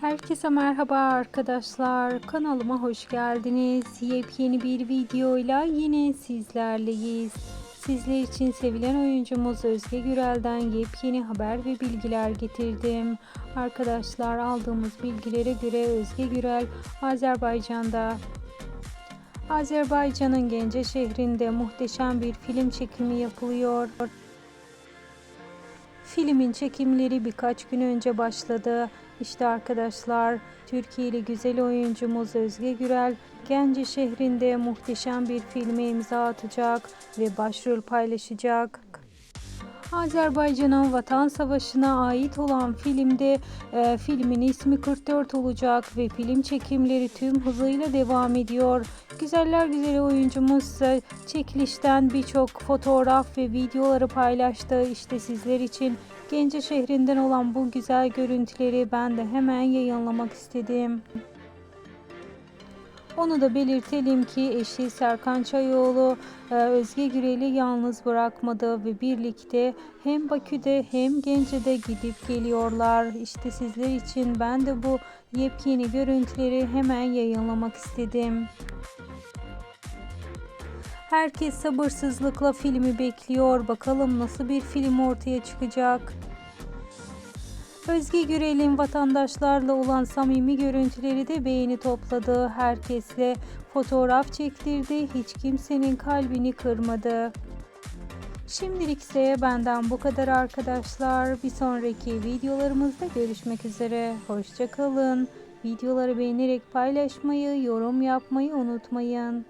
Herkese merhaba arkadaşlar. Kanalıma hoş geldiniz. Yepyeni bir videoyla yine sizlerleyiz. Sizler için sevilen oyuncumuz Özge Gürel'den yepyeni haber ve bilgiler getirdim. Arkadaşlar aldığımız bilgilere göre Özge Gürel Azerbaycan'da Azerbaycan'ın Gence şehrinde muhteşem bir film çekimi yapılıyor. Filmin çekimleri birkaç gün önce başladı. İşte arkadaşlar Türkiye'li güzel oyuncumuz Özge Gürel Gence şehrinde muhteşem bir filme imza atacak ve başrol paylaşacak. Azerbaycan'ın Vatan Savaşı'na ait olan filmde e, filmin ismi 44 olacak ve film çekimleri tüm hızıyla devam ediyor. Güzeller güzeli oyuncumuz ise çekilişten birçok fotoğraf ve videoları paylaştı. İşte sizler için Gence şehrinden olan bu güzel görüntüleri ben de hemen yayınlamak istedim. Onu da belirtelim ki eşi Serkan Çayoğlu e, Özge Gürel'i yalnız bırakmadı ve birlikte hem Bakü'de hem Gence'de gidip geliyorlar. İşte sizler için ben de bu yepyeni görüntüleri hemen yayınlamak istedim. Herkes sabırsızlıkla filmi bekliyor. Bakalım nasıl bir film ortaya çıkacak. Özge Gürel'in vatandaşlarla olan samimi görüntüleri de beğeni topladı. Herkesle fotoğraf çektirdi. Hiç kimsenin kalbini kırmadı. Şimdilik ise benden bu kadar arkadaşlar. Bir sonraki videolarımızda görüşmek üzere. Hoşçakalın. Videoları beğenerek paylaşmayı, yorum yapmayı unutmayın.